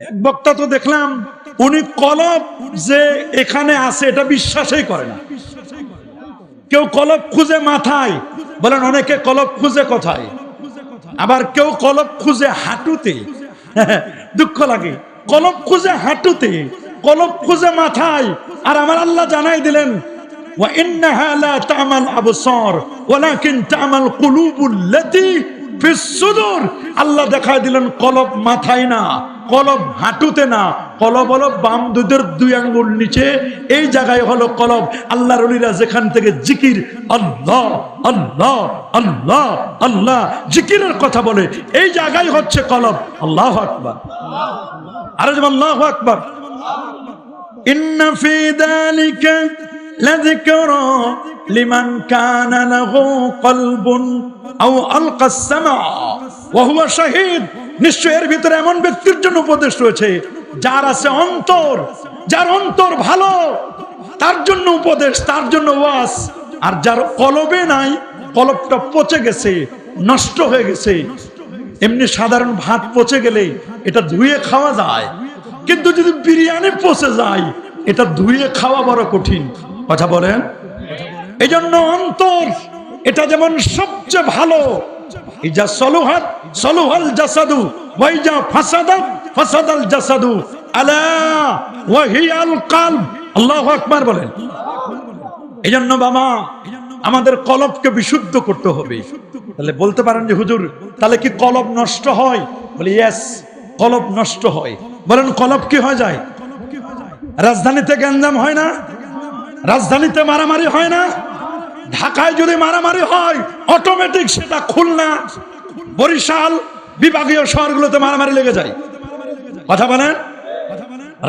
এক বক্তা তো দেখলাম উনি কলব যে এখানে আছে এটা বিশ্বাসই করে না কেউ কলব খুঁজে মাথায় বলেন অনেকে কলব খুঁজে কোথায় আবার কেউ কলব খুঁজে হাঁটুতে দুঃখ লাগে কলব খুঁজে হাঁটুতে কলব খুঁজে মাথায় আর আমার আল্লাহ জানাই দিলেন وإنها لا تعمى الأبصار ولكن تعمى القلوب التي في الصدور আল্লাহ দেখায় দিলেন কলব মাথায় না কলব হাঁটুতে না। কলব হলো বাম দুধের দুই আঙ্গুল নিচে, এই জায়গায় হলো কলব আল্লাহ অলিরা যেখান থেকে জিকির, আল্লাহ আল্লাহ আল্লাহ আল্লাহ, জিকিরের কথা বলে, এই জায়গায় হচ্ছে কলব আল্লাহ আকবার। আরে যেমন আল্লাহ আকবার। ইন্না ফি যালিকা লাযিকরা লিমান কানা লাহু কলবুন আও আলকা সামা ওয়া হুয়া শাহীদ। নিশ্চয় এর ভিতরে এমন ব্যক্তির জন্য উপদেশ রয়েছে, যার আছে অন্তর, যার অন্তর ভালো, তার জন্য উপদেশ, তার জন্য ওয়াস, আর যার কলবে নাই, কলবটা পচে গেছে, নষ্ট হয়ে গেছে। এমনি সাধারণ ভাত পচে গেলে এটা ধুয়ে খাওয়া যায়, কিন্তু যদি বিরিয়ানি পচে যায়, এটা ধুয়ে খাওয়া বড় কঠিন। কথা বলেন? এই জন্য অন্তর, এটা যেমন সবচেয়ে ভালো জাসাদু জাসাদু। আলা বলেন। আমাদের কলবকে বিশুদ্ধ করতে হবে। তাহলে বলতে পারেন যে, হুজুর, তাহলে কি কলব নষ্ট হয়? বলে ইয়েস কলব নষ্ট হয়। বলেন, কলব কি হয়ে যায়? রাজধানীতে গ্যাঞ্জাম হয় না? রাজধানীতে মারামারি হয় না? ঢাকায় যদি মারামারি হয় অটোমেটিক সেটা খুলনা, বরিশাল, বিভাগীয় শহরগুলোতে মারামারি লেগে যায়। কথা বলেন?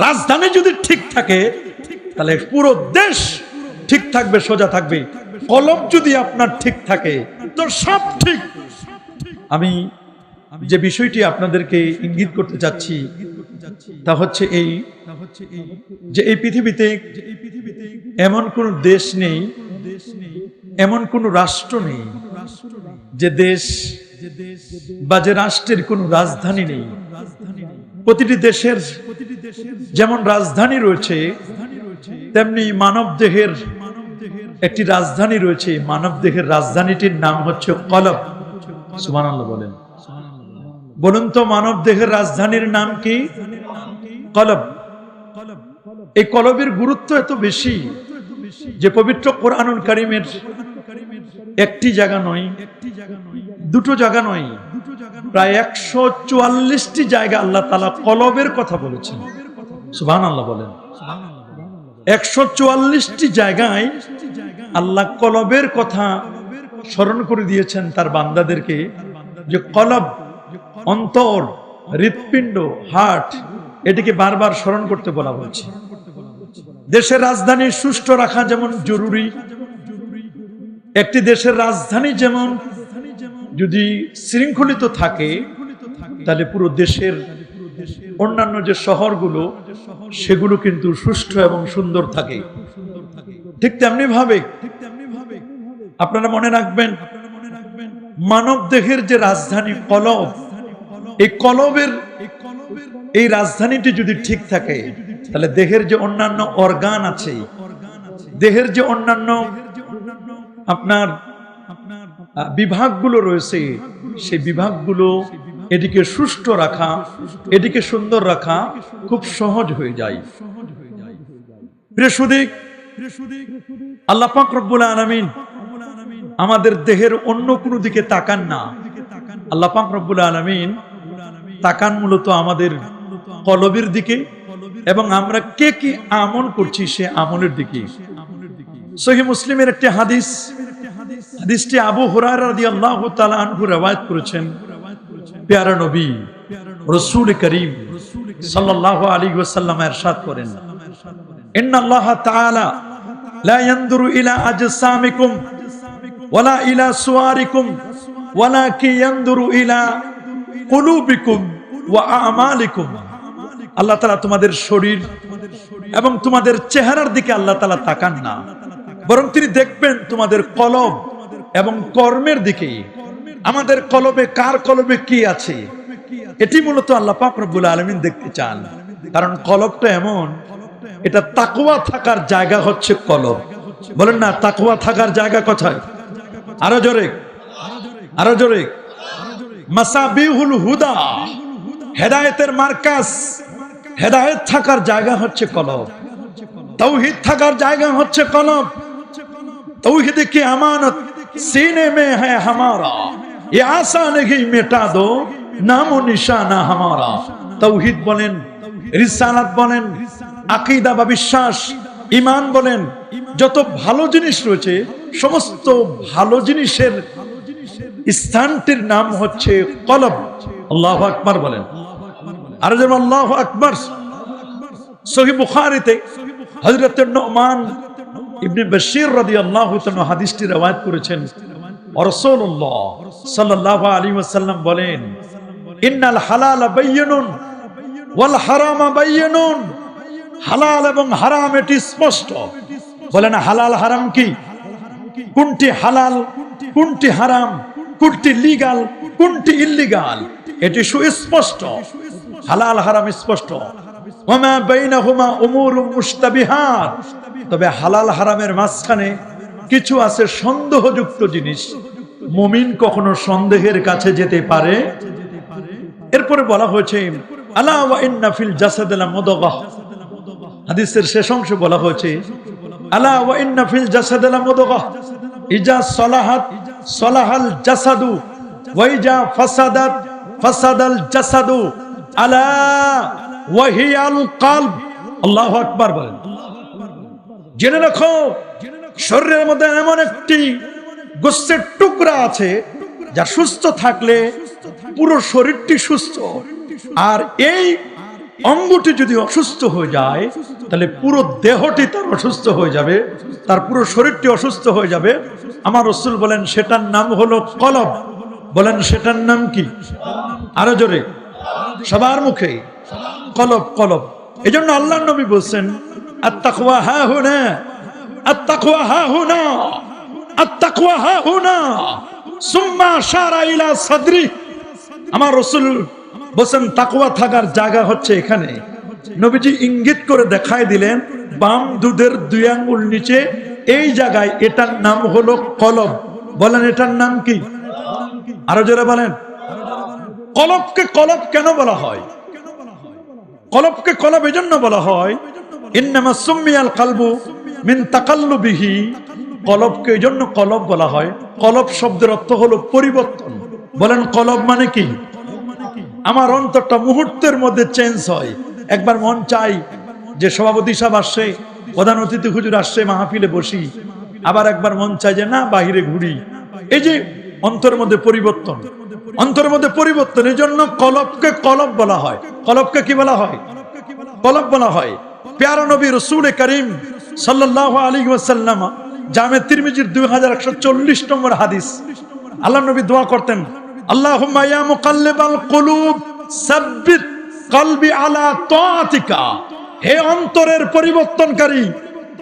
রাজধানী যদি ঠিক থাকে, তাহলে পুরো দেশ ঠিক থাকবে, সোজা থাকবে। কলম যদি আপনার ঠিক থাকে, তো সব ঠিক। আমি যে বিষয়টি আপনাদেরকে ইঙ্গিত করতে চাচ্ছি, তা হচ্ছে এই যে এই পৃথিবীতে এমন কোন দেশ নেই এমন কোন রাষ্ট্র নেই যে দেশ বা যে রাষ্ট্রের কোন রাজধানী নেই। প্রতিটি দেশের যেমন রাজধানী রয়েছে তেমনি মানব দেহের একটি রাজধানী রয়েছে। মানব দেহের রাজধানীটির নাম হচ্ছে কলব। সুমান বলেন। বলুন তো মানব দেহের রাজধানীর নাম কি? কলব। এই কলবের গুরুত্ব এত বেশি যে পবিত্র কোরআনুল কারিমের একটি জায়গা নয়, দুটো জায়গা নয় দুটো জায়গা প্রায় একশো চুয়াল্লিশটি জায়গা আল্লাহ তালা কলবের কথা বলেছেন। সুবাহ আল্লাহ বলেন। একশো চুয়াল্লিশটি জায়গায় আল্লাহ কলবের কথা স্মরণ করে দিয়েছেন তার বান্দাদেরকে যে কলব, অন্তর, হৃৎপিণ্ড, হার্ট, এটিকে বারবার স্মরণ করতে বলা হয়েছে। দেশের রাজধানী সুষ্ঠু রাখা যেমন জরুরি, একটি দেশের রাজধানী যেমন যদি শৃঙ্খলিত থাকে, তাহলে পুরো দেশের অন্যান্য যে শহরগুলো, সেগুলো কিন্তু সুষ্ঠু এবং সুন্দর থাকে। ঠিক তেমনি ভাবে আপনারা মনে রাখবেন মানব দেহের যে রাজধানী কলব, এই কলবের, এই রাজধানীটি যদি ঠিক থাকে তাহলে দেহের যে অন্যান্য অর্গান আছে, দেহের যে অন্যান্য আপনার বিভাগগুলো রয়েছে, সেই বিভাগগুলো এটিকে সুষ্ঠু রাখা এটিকে সুন্দর রাখা খুব সহজ হয়ে যায়। রব্বুল আলামিন আমাদের দেহের অন্য কোনো দিকে তাকান না। আল্লাহ পাক রব্বুল আলামিন তাকান মূলত আমাদের কলবের দিকে এবং আমরা কে কি আমল করছি সে আমলের দিকে। সহি মুসলিমের একটি হাদিস, হাদিসটি আবু হুরারাদিয়াল্লাহু তাআলা আনহু রওয়ায়াত করেছেন। প্যারা নবী, রসুল করিম সাল্লাল্লাহু করেন। ওয়ালা ইলা ইলা কুলুবিকুম আল্লাহ তালা তোমাদের শরীর এবং তোমাদের চেহারার দিকে আল্লাহ তাআলা তাকান না। বরং তিনি দেখবেন তোমাদের কলব এবং কর্মের দিকে। আমাদের কলবে কার কলবে কি আছে? এটি মূলত আল্লাহ পাক আলমিন দেখতে চান। কারণ কলবটা এমন, এটা তাকুয়া থাকার জায়গা হচ্ছে কলব। বলেন না তাকুয়া থাকার জায়গা কোথায়? আরও জোরে আরও জোরে। মাসাবিহুল হুদা, হেদায়েতের মার্কাস হেদায়ত থাকার জায়গা হচ্ছে কলব। তৌহিদ থাকার জায়গা হচ্ছে কলব। তৌহিদ কি আমানত? সিনে মে হ্যাঁ হামারা। এ আশা নেই মেটা দো। নাম ও নিশানা হামারা। তৌহিদ বলেন, রিসালাত বলেন, আকিদা বা বিশ্বাস ইমান বলেন, যত ভালো জিনিস রয়েছে, সমস্ত ভালো জিনিসের স্থানটির নাম হচ্ছে কলব। আল্লাহ আকবর বলেন। আর যেমন আল্লাহ আকবার। সহি বুখারিতে হজরত নোমান ইবনে বশির রাদিয়াল্লাহু তাআলা হাদিসটি রওয়ায়াত করেছেন। রাসূলুল্লাহ সাল্লাল্লাহু আলাইহি ওয়াসাল্লাম বলেন, ইন্নাল হালাল বাyyিনুন ওয়াল হারাম বাyyিনুন হালাল এবং হারাম এটি স্পষ্ট। বলেন, হালাল হারাম কি? কোনটি হালাল, কোনটি হারাম, কোনটি লিগাল, কোনটি ইল্লিগাল? এটি সুস্পষ্ট। হালাল হারাম স্পষ্ট। তবে হালাল হারামের মাঝখানে কিছু আছে সন্দেহযুক্ত জিনিস। মুমিন কখনো সন্দেহের কাছে যেতে পারে? এরপরে বলা হয়েছে, আলা ওয়া ইন্না ফিল জাসাদিল মুদগাহ। হাদিসের শেষ অংশে বলা হয়েছে, আলা ওয়া ইন্না ফিল জাসাদিল ইজা সলাহাল জাসাদু ফাসাদাত ফাসাদাল জাসাদু। আলা ওয়াহিয়াল কালব। আল্লাহু আকবার বলেন। জেনে রাখো, শরীরের মধ্যে এমন একটি গোস্তের টুকরা আছে যা সুস্থ থাকলে পুরো শরীরটি সুস্থ। আর এই অঙ্গটি যদি অসুস্থ হয়ে যায়, তাহলে পুরো দেহটি তার অসুস্থ হয়ে যাবে, তার পুরো শরীরটি অসুস্থ হয়ে যাবে। আমার রসুল বলেন, সেটার নাম হলো কলব। বলেন, সেটার নাম কি? আরও জোরে। সবার মুখে। কলব কলব। এই জন্য আল্লাহ নবী বলছেন আত্মাকুয়া হা হুনা আত্মাকুয়া হা হুনা, আত্তাকুয়া হা হুনা, সুম্মা শারা ইলা সাদরি। আমার রসুল বলছেন তাকুয়া থাকার জায়গা হচ্ছে এখানে। নবীজি ইঙ্গিত করে দেখায় দিলেন, বাম দুধের দুই আঙ্গুল নিচে, এই জায়গায় এটার নাম হলো কলব। বলেন, এটার নাম কি? আরও জোরে বলেন। কলবকে কলব কেন বলা হয়? কলবকে কলব এজন্য বলা হয়, ইন্নামা সুম্মিয়াল কালবু মিন কলবকে এজন্য কলব বলা হয়। কলব শব্দের অর্থ হলো পরিবর্তন। বলেন কলব মানে কি? আমার অন্তরটা মুহূর্তের মধ্যে চেঞ্জ হয়। একবার মন চাই যে সভাপতি সাহেব আসছে, প্রধান অতিথি হুজুর আসছে, মাহফিলে বসি। আবার একবার মন চাই যে না, বাহিরে ঘুরি। এই যে অন্তরের মধ্যে পরিবর্তন। অন্তরের মধ্যে পরিবর্তন এই জন্য কলবকে কলব বলা হয়। কলবকে কি বলা হয়? কলব বলা হয়। প্যারা নবী রসুল করিম সাল্লাহ আলী ওয়াসাল্লাম, জামে তিরমিজির দুই হাজার একশো চল্লিশ নম্বর হাদিস। আল্লাহ নবী দোয়া করতেন আল্লাহ কুলুব, সাব্বিত কলবি আলা তাআতিকা। হে অন্তরের পরিবর্তনকারী,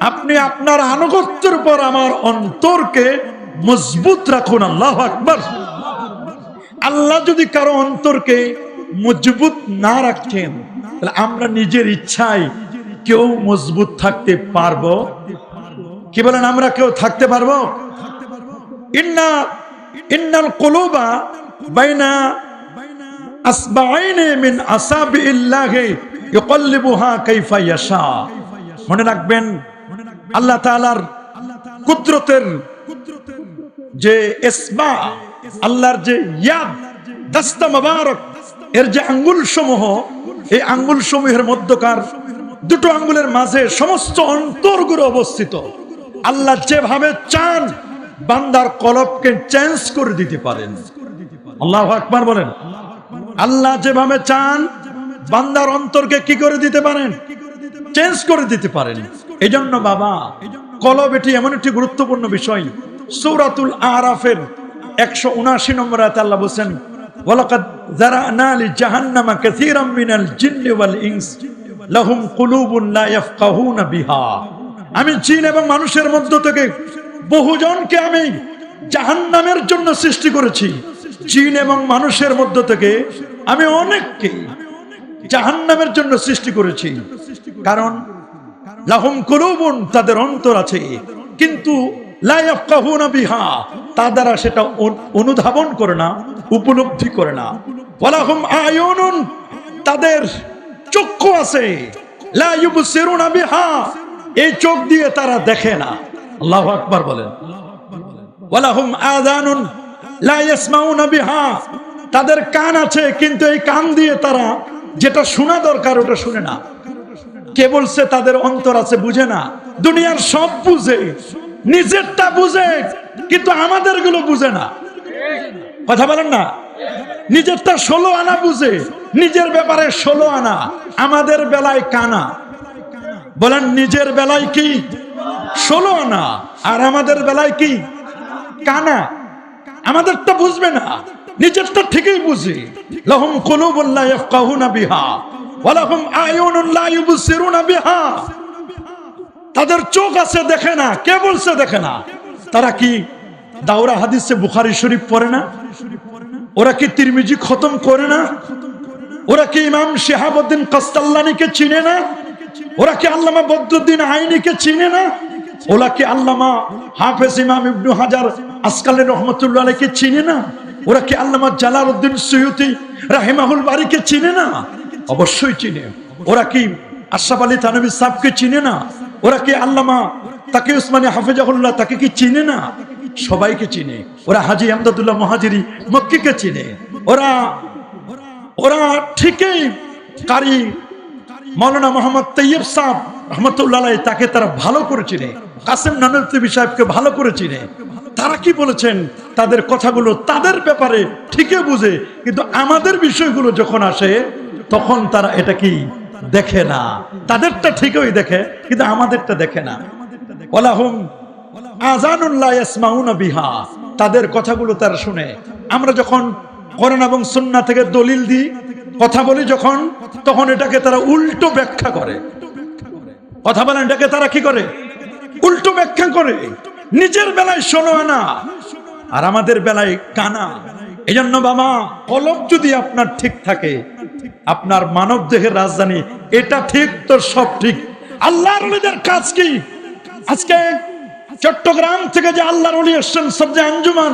আপনি আপনার আনুগত্যের উপর আমার অন্তরকে মজবুত রাখুন, আল্লাহ আকবার। আল্লাহ যদি কারও অন্তরকে মজবুত না রাখেন, তাহলে আমরা নিজের ইচ্ছায় কেউ মজবুত থাকতে পারব? কি বলেন, আমরা কেউ থাকতে পারব? ইন্না মিন ইয়াশা। মনে রাখবেন, আল্লাহ কুদরতের যে ইসবা আল্লাহর যে ইয়াদ, দাস্তা মুবারক, এর যে আঙ্গুল সমূহ এই আঙ্গুল সমূহের মধ্যকার দুটো আঙ্গুলের মাঝে সমস্ত অন্তরগুলো অবস্থিত। আল্লাহ যেভাবে চান, বান্দার কলবকে চেঞ্জ করে দিতে পারেন। আল্লাহ আকবার বলেন। আল্লাহ যেভাবে চান, বান্দার অন্তরকে কি করে দিতে পারেন? চেঞ্জ করে দিতে পারেন। এই জন্য বাবা, কলব এটি এমন একটি গুরুত্বপূর্ণ বিষয়। সৌরাতুল আরাফের একশো উনাশি নম্বর আয়াতে আল্লাহ বলছেন কাসীরাম মিনাল আমি এবং মানুষের মধ্য থেকে বহুজনকে আমি জাহান্নামের জন্য সৃষ্টি করেছি। এবং মানুষের মধ্য থেকে আমি জাহান্নামের জন্য সৃষ্টি করেছি। কারণ, লাহুম কুলুবুন তাদের অন্তর আছে। কিন্তু লা ইয়াফকাহুনা বিহা। তা দ্বারা সেটা অনুধাবন করে না, উপলব্ধি করে না। ওয়ালাহুম আয়ুনুন। তাদের চক্ষু আছে। লা ইউবসিরুনা বিহা। এই চোখ দিয়ে তারা দেখে না। আল্লাহু আকবার বলেন। ওয়ালাহুম আযানুন। লা ইয়াসমাউনা বিহা। তাদের কান আছে, কিন্তু এই কান দিয়ে তারা যেটা শোনা দরকার, ওটা শুনে না। কে বলছে তাদের অন্তর আছে, বুঝে না। দুনিয়ার সব বুঝে। নিজেরটা বুঝে, কিন্তু আমাদেরগুলো বুঝে না। কথা বলেন না? নিজেরটা ষোলো আনা বুঝে, নিজের ব্যাপারে ষোলো আনা, আমাদের বেলায় কানা। বলেন, নিজের বেলায় কি? ষোলো আনা, আর আমাদের বেলায় কি? কানা। আমাদেরটা বুঝবে না, নিজেরটা ঠিকই বুঝি। লহুম কুলুবুন লা ইয়াফকাহুনা বিহা, ওয়া লাহুম আয়ুনুন লা ইউবসিরুনা বিহা। তাদের চোখ আছে দেখে না, কে বলছে দেখে না? তারা কি দাওরা হাদিসে বুখারি শরীফ পড়ে না? ওরা কি তিরমিজি খতম করে না? ওরা কি ইমাম শিহাবুদ্দিন কস্তাল্লানিকে চিনে না? ওরা কি আল্লামা বদরুদ্দিন আইনিকে চিনে না? ওরা কি আল্লামা হাফেজ ইমাম ইবনু হাজার আসকালের রহমতুল্লাহ আলাইকে চিনে না? ওরা কি আল্লামা জালালউদ্দিন সৈয়দি রাহিমাহুল বাড়িকে চিনে না? অবশ্যই চিনে। ওরা কি আশরাফ আলী থানবী সাহেবকে চিনে না? ওরা কি আল্লামা? তাকে উসমানী হাফেজাহুল্লাহ তাকে কি চিনে না? সবাইকে চিনে। ওরা হাজি আমদাদুল্লাহ মহাজিরি মক্কিকে চিনে। ওরা ওরা ঠিকই কারি মৌলানা মোহাম্মদ তৈয়ব সাহ রহমতুল্লাহ তাকে তারা ভালো করে চিনে। কাসেম নানবী সাহেবকে ভালো করে চিনে। তারা কি বলেছেন? তাদের কথাগুলো তাদের ব্যাপারে ঠিকই বুঝে। কিন্তু আমাদের বিষয়গুলো যখন আসে, তখন তারা এটা কি দেখে না। তাদেরটা ঠিকই দেখে, কিন্তু আমাদেরটা দেখে না। ওলাহুম আজানুল্লাহ ইয়াসমাউনা বিহা। তাদের কথাগুলো তারা শুনে। আমরা যখন কোরআন এবং সুন্নাহ থেকে দলিল দিই, কথা বলি যখন, তখন এটাকে তারা উল্টো ব্যাখ্যা করে। কথা বলেন, এটাকে তারা কি করে? উল্টো ব্যাখ্যা করে। নিজের বেলায় শোনো না। আর আমাদের বেলায় কানা। এই জন্য বাবা কলব যদি আপনার ঠিক থাকে, আপনার মানব দেহের রাজধানী, এটা ঠিক তো সব ঠিক। আল্লাহর কাজ কি? আজকে চট্টগ্রাম থেকে যে আল্লাহর এসছেন সব যে আঞ্জুমান,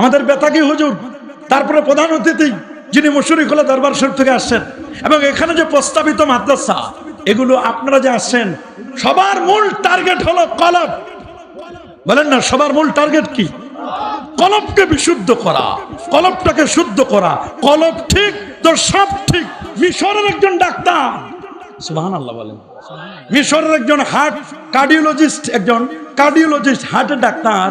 আমাদের বেতাকি হুজুর, তারপরে প্রধান অতিথি, যিনি মুসুরি খোলা দরবার শরীফ থেকে আসছেন, এবং এখানে যে প্রস্তাবিত মাদ্রাসা, এগুলো আপনারা যে আসছেন, সবার মূল টার্গেট হলো কলব বলেন না, সবার মূল টার্গেট কি? কলবকে বিশুদ্ধ করা কলবটাকে শুদ্ধ করা। কলব ঠিক তো সব ঠিক। মিশরের একজন ডাক্তার। সুবহান আল্লাহ বলেন। মিশরের একজন হার্ট কার্ডিওলজিস্ট একজন কার্ডিওলজিস্ট হার্টের ডাক্তার।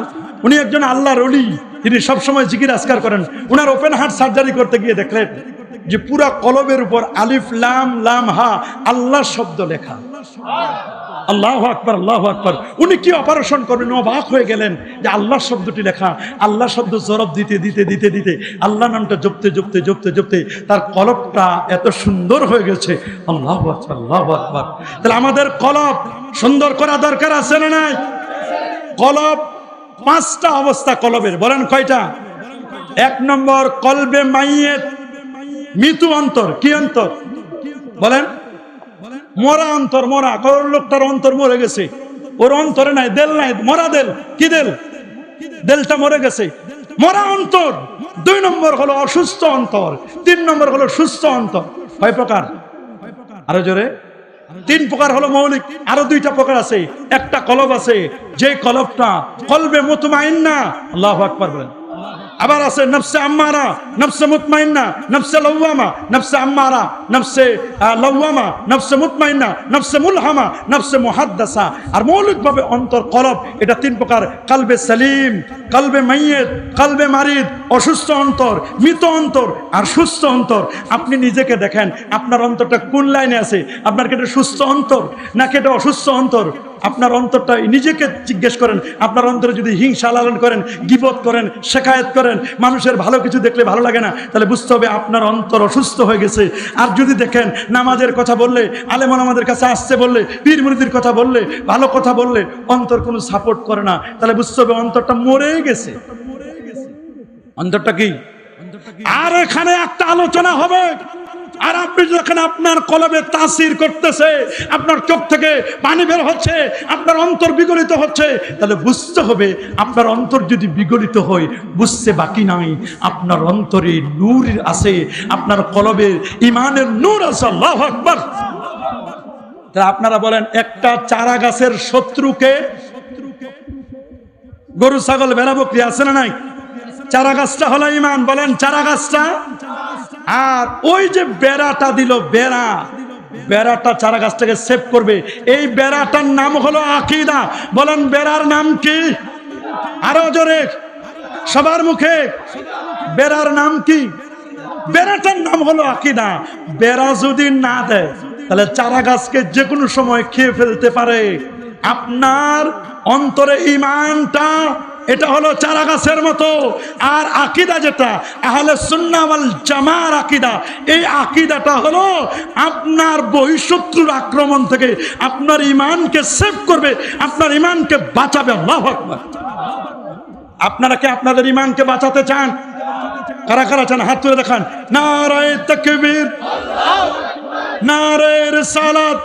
উনি একজন আল্লাহর অলি তিনি সবসময় জিকির আসকার করেন। উনার ওপেন হার্ট সার্জারি করতে গিয়ে দেখলেন যে পুরা কলবের উপর আলিফ লাম লাম হা আল্লাহ শব্দ লেখা। আল্লাহ আকবর আল্লাহ আকবর। উনি কি অপারেশন করবেন? অবাক হয়ে গেলেন যে আল্লাহ শব্দটি লেখা। আল্লাহ শব্দ জরব দিতে দিতে দিতে দিতে। আল্লাহ নামটা জপতে জপতে জপতে জপতে তার কলবটা এত সুন্দর হয়ে গেছে। আল্লাহ আকবর আল্লাহ আকবর। তাহলে আমাদের কলব সুন্দর করা দরকার আছে না নাই? কলব পাঁচটা অবস্থা কলবের বলেন কয়টা? এক নম্বর, কলবে মাইয়েত মৃত্যু অন্তর। কি অন্তর? বলেন। মরা অন্তর মরা কারোর লোকটার অন্তর মরে গেছে। ওর অন্তরে নাই, দেল নাই, মরা দেল, কি দেল? দেলটা মরে গেছে। মরা অন্তর, দুই নম্বর হলো অসুস্থ অন্তর, তিন নম্বর হলো সুস্থ অন্তর। কয় প্রকার? আরও জোরে। তিন প্রকার হলো মৌলিক, আরও দুইটা প্রকার আছে। একটা কলব আছে যে কলবটা কলবে মুতমাইন্না আল্লাহ আকবার বলেন। আবার আছে নফসে আম্মারা, নফসে মুতমাইন্না, নফসে লওয়ামা, নফসে আম্মারা, নফসে লওয়ামা, নফসে মুতমাইন্না, নফসে মুলহামা, নফসে মুহাদ্দাসা। আর মৌলিকভাবে অন্তর কলব, এটা তিন প্রকার, কালবে সালিম, কালবে মাইয়েত, কালবে মারিদ, অসুস্থ অন্তর, মৃত অন্তর আর সুস্থ অন্তর। আপনি নিজেকে দেখেন, আপনার অন্তরটা কোন লাইনে আছে? আপনার কি এটা সুস্থ অন্তর, নাকি এটা অসুস্থ অন্তর? আপনার অন্তরটা নিজেকে জিজ্ঞেস করেন। আপনার অন্তরে যদি হিংসা লালন করেন, গিবত করেন, শেখায়ত করেন, মানুষের ভালো কিছু দেখলে ভালো লাগে না, তাহলে বুঝতে হবে আপনার অন্তর অসুস্থ হয়ে গেছে। আর যদি দেখেন নামাজের কথা বললে, আলেমন আমাদের কাছে আসছে বললে, পীর মুরিদির কথা বললে, ভালো কথা বললে, অন্তর কোনো সাপোর্ট করে না। তাহলে বুঝতে হবে অন্তরটা মরে গেছে। অন্তরটা কি? আর এখানে একটা আলোচনা হবে। আর আপনি যখন আপনার কলমে তাসির করতেছে, আপনার চোখ থেকে পানি বের হচ্ছে, আপনার অন্তর বিগলিত হচ্ছে, তাহলে বুঝতে হবে আপনার অন্তর যদি বিগলিত হয়, বুঝতে বাকি নাই। আপনার অন্তরে নূর আছে, আপনার কলবে ইমানের নূর আছে, আল্লাহ আকবার। তা আপনারা বলেন, একটা চারা গাছের শত্রুকে গরু, ছাগল বেড়া বকরি আছে না নাই? চারা গাছটা হলো ইমান বলেন, চারা গাছটা আর ওই যে বেড়াটা দিল বেড়া, বেড়াটা চারা গাছটাকে সেভ করবে। এই বেড়াটার নাম হলো আকিদা। বলেন, বেড়ার নাম কি? আরও জোরে, সবার মুখে। বেড়ার নাম কি? বেড়াটার নাম হলো আকিদা। বেড়া যদি না দেয়, তাহলে চারা গাছকে যে কোনো সময় খেয়ে ফেলতে পারে। আপনার অন্তরে ইমানটা এটা হলো চারা গাছের মতো। আর আকিদা যেটা, আহলে সুন্নাওয়াল জামার আকিদা। এই আকিদাটা হলো আপনার বহিঃশত্রুর আক্রমণ থেকে আপনার ইমানকে সেভ করবে, আপনার ইমানকে বাঁচাবে। আল্লাহু আকবার। আপনারা কি আপনাদের ইমানকে বাঁচাতে চান? কারা কারা চান? হাত তুলে দেখান। নারায় তকবীর। নারায় রিসালাত।